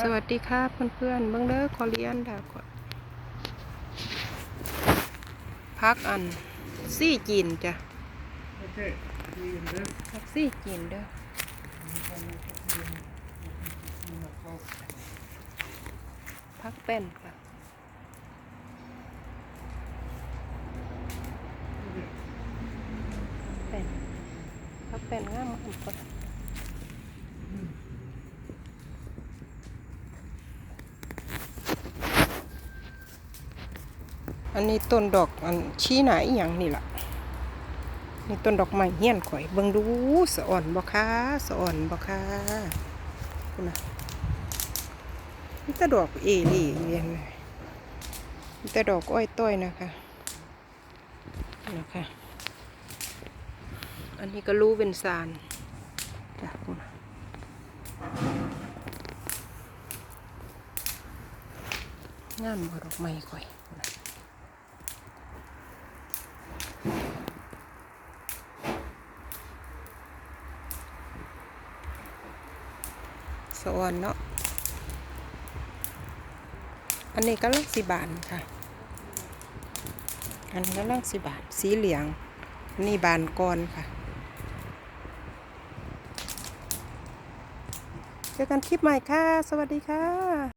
สวัสดีครับเพื่อนๆเบิ้งเด้อคอเรียนดาก่อนพักอันซี่จีนจ้ะพักซี่จีนเด้อพักแป้นค่ะแป้นพักแป้นงามมากก่อน อันนี้ต้นดอกอันชี้หนาอีหยังนี่ล่ะนี่ต้นดอกไม้เฮี้ยนข่อยเบิ่งดูสะอ่อนบ่คะสะอ่อนบ่คะคุณน่ะนี่แต่ดอกเอหลี่เรียนเลยนี่แต่ดอกอ้อยต้อยนะคะนะคะอันนี้ก็รู้เป็นสารจ้ะคุณงามบ่ดอกไม้ข่อยนะะออนเนาะ อันนี้ก็ลังสีบานค่ะ อันนี้ก็ลังสีบาน สีเหลือง อันนี้บานก้อนค่ะ เจอกันคลิปใหม่ค่ะ สวัสดีค่ะ